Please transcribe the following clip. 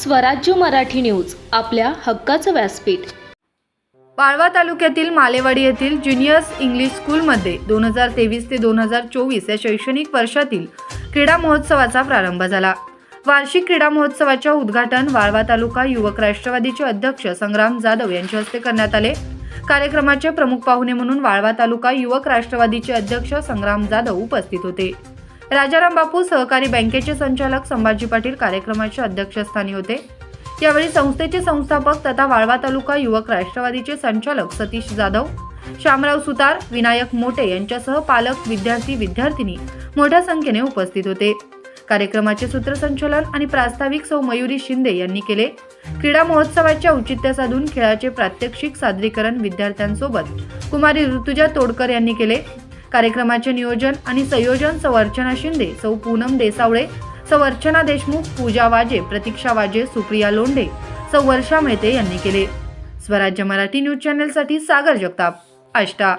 स्वराज्य मराठी न्यूज आपल्या हक्काचं व्यासपीठ. वाळवा तालुक्यातील मालेवाडी येथील ज्युनियर्स इंग्लिश स्कूलमध्ये दोन हजार तेवीस ते दोन हजार चोवीस या शैक्षणिक वर्षातील क्रीडा महोत्सवाचा प्रारंभ झाला. वार्षिक क्रीडा महोत्सवाच्या उद्घाटन वाळवा तालुका युवक राष्ट्रवादीचे अध्यक्ष संग्राम जाधव यांच्या हस्ते करण्यात आले. कार्यक्रमाचे प्रमुख पाहुणे म्हणून वाळवा तालुका युवक राष्ट्रवादीचे अध्यक्ष संग्राम जाधव उपस्थित होते. राजाराम बापू सहकारी बँकेचे संचालक संभाजी पाटील कार्यक्रमाच्या अध्यक्षस्थानी होते. यावेळी संस्थेचे संस्थापक तथा वाळवा तालुका युवक राष्ट्रवादीचे संचालक सतीश जाधव श्यामराव सुतार विनायक मोटे यांच्यासह पालक विद्यार्थी विद्यार्थिनी मोठ्या संख्येने उपस्थित होते. कार्यक्रमाचे सूत्रसंचालन आणि प्रास्ताविक सौ मयुरी शिंदे यांनी केले. क्रीडा महोत्सवाच्या औचित्य साधून खेळाचे प्रात्यक्षिक सादरीकरण विद्यार्थ्यांसोबत कुमारी ऋतुजा तोडकर यांनी केले. कार्यक्रमाचे नियोजन आणि संयोजन संवर्चना शिंदे सौ पूनम देसावळे संवर्चना देशमुख पूजा वाजे प्रतीक्षा वाजे सुप्रिया लोंढे सौ वर्षा मेहते यांनी केले. स्वराज्य मराठी न्यूज चॅनेलसाठी सागर जगताप आष्टा.